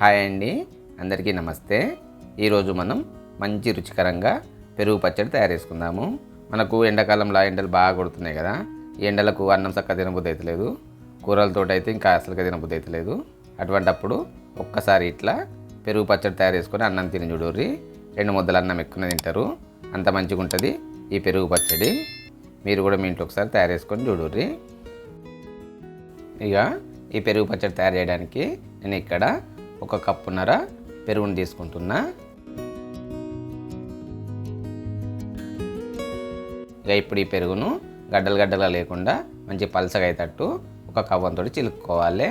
Hi అండి. అందరికీ నమస్తే. ఈరోజు మనం మంచి రుచికరంగా పెరుగు పచ్చడి తయారు చేసుకుందాము. మనకు ఎండాకాలంలో ఎండలు బాగా కొడుతున్నాయి కదా. ఈ ఎండలకు అన్నం చక్క తినబుద్ధి అవుతలేదు కూరలతో అయితే ఇంకా అసలుగా తినబుద్ధి అవుతలేదు అటువంటప్పుడు ఒక్కసారి ఇట్లా పెరుగు పచ్చడి తయారు చేసుకొని అన్నం తిని చూడుర్రి. రెండు ముద్దలు అన్నం ఎక్కువ తింటారు. అంత మంచిగా ఉంటుంది ఈ పెరుగు పచ్చడి. మీరు కూడా మీ ఇంట్లో ఒకసారి తయారు చేసుకొని చూడుర్రి. ఇక ఈ పెరుగు పచ్చడి తయారు చేయడానికి నేను ఇక్కడ ఒక కప్పున్నర పెరుగును తీసుకుంటున్నా. ఇక ఇప్పుడు ఈ పెరుగును గడ్డలు గడ్డలా లేకుండా మంచి పలసగా అయ్యేటట్టు ఒక కవ్వంతో చిలుక్కోవాలి.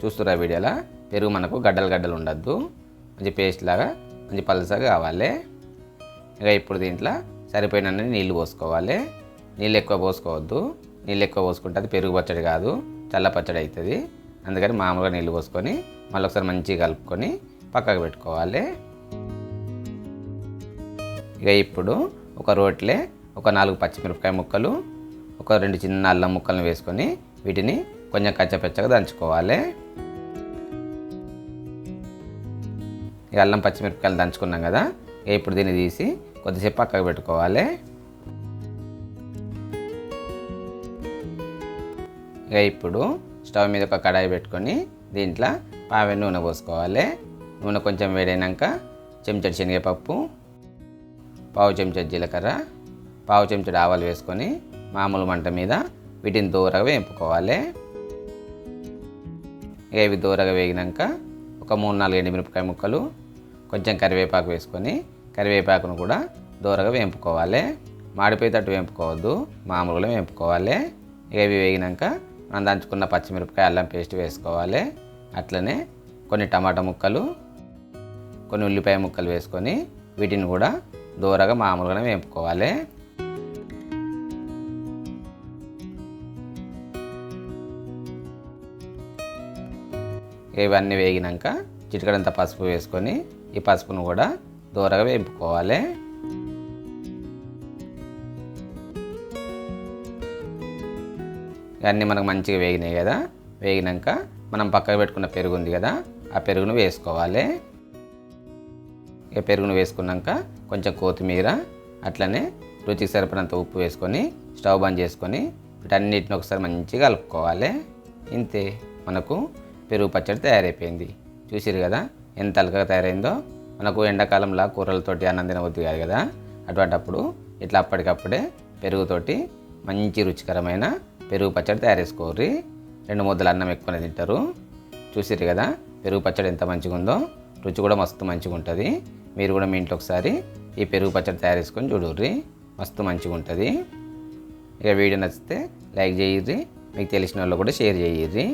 చూస్తురా వీడియోలా పెరుగు మనకు గడ్డలు గడ్డలు ఉండద్దు. మంచి పేస్ట్ లాగా మంచి పలసగా కావాలి. ఇక ఇప్పుడు దీంట్లో సరిపోయినన్ని నీళ్ళు పోసుకోవాలి. నీళ్ళు ఎక్కువ పోసుకోవద్దు. నీళ్ళు ఎక్కువ పోసుకుంటే అది పెరుగు పచ్చడి కాదు చల్ల పచ్చడి అవుతుంది. అందుకని మామూలుగా నీళ్ళు పోసుకొని మళ్ళీ ఒకసారి మంచిగా కలుపుకొని పక్కకు పెట్టుకోవాలి. ఇక ఇప్పుడు ఒక రోట్లే ఒక నాలుగు పచ్చిమిరపకాయ ముక్కలు ఒక రెండు చిన్న అల్లం ముక్కలను వేసుకొని వీటిని కొంచెం కచ్చపెచ్చగా దంచుకోవాలి. ఇక అల్లం పచ్చిమిరపకాయలు దంచుకున్నాం కదా ఇక ఇప్పుడు దీన్ని తీసి కొద్దిసేపు పక్కకు పెట్టుకోవాలి. ఇక ఇప్పుడు స్టవ్ మీద ఒక కడాయి పెట్టుకొని దీంట్లో పావె నూనె పోసుకోవాలి. నూనె కొంచెం వేడైనాక చెంచడు శనగపప్పు పావు చెంచడు జీలకర్ర పావు చెంచడు ఆవాలు వేసుకొని మామూలు మంట మీద వీటిని దూరగా వేపుకోవాలి. ఇవి దూరగా వేగినాక ఒక మూడు నాలుగు ఎండుమిరపకాయ ముక్కలు కొంచెం కరివేపాకు వేసుకొని కరివేపాకును కూడా దూరగా వేపుకోవాలి. మాడిపోయేటట్టు వేపుకోవద్దు మామూలుగా వేపుకోవాలి. ఇవి వేగినాక మనం దంచుకున్న పచ్చిమిరపకాయ అల్లం పేస్ట్ వేసుకోవాలి. అట్లనే కొన్ని టమాటా ముక్కలు కొన్ని ఉల్లిపాయ ముక్కలు వేసుకొని వీటిని కూడా దూరగా మామూలుగానే వేపుకోవాలి. ఇవన్నీ వేగినాక చిటికడంత పసుపు వేసుకొని ఈ పసుపును కూడా దూరగా వేపుకోవాలి. ఇవన్నీ మనకు మంచిగా వేగినాయి కదా. వేగినాక మనం పక్కకు పెట్టుకున్న పెరుగు ఉంది కదా ఆ పెరుగును వేసుకోవాలి. ఇక పెరుగును వేసుకున్నాక కొంచెం కొత్తిమీర అట్లనే రుచికి సరిపడినంత ఉప్పు వేసుకొని స్టవ్ బంద్ చేసుకొని వీటన్నిటిని ఒకసారి మంచిగా కలుపుకోవాలి. ఇంతే మనకు పెరుగు పచ్చడి తయారైపోయింది. చూసిరు కదా ఎంత అలకగా తయారైందో? మనకు ఎండాకాలంలో కూరలతోటి అన్నం వద్దు కాదు కదా. అటువంటప్పుడు ఇట్లా అప్పటికప్పుడే పెరుగుతోటి మంచి రుచికరమైన పెరుగు పచ్చడి తయారు చేసుకోర్రి. రెండు ముద్దలు అన్నం ఎక్కువనే తింటారు. చూసిరు కదా పెరుగు పచ్చడి ఎంత మంచిగా ఉందో రుచి కూడా మస్తు మంచిగా ఉంటుంది. మీరు కూడా మీ ఇంట్లో ఒకసారి ఈ పెరుగు పచ్చడి తయారు చేసుకొని చూడుర్రి మస్తు మంచిగా ఉంటుంది. ఇక వీడియో నచ్చితే లైక్ చేయర్రి మీకు తెలిసిన వాళ్ళు కూడా షేర్ చేయర్రి.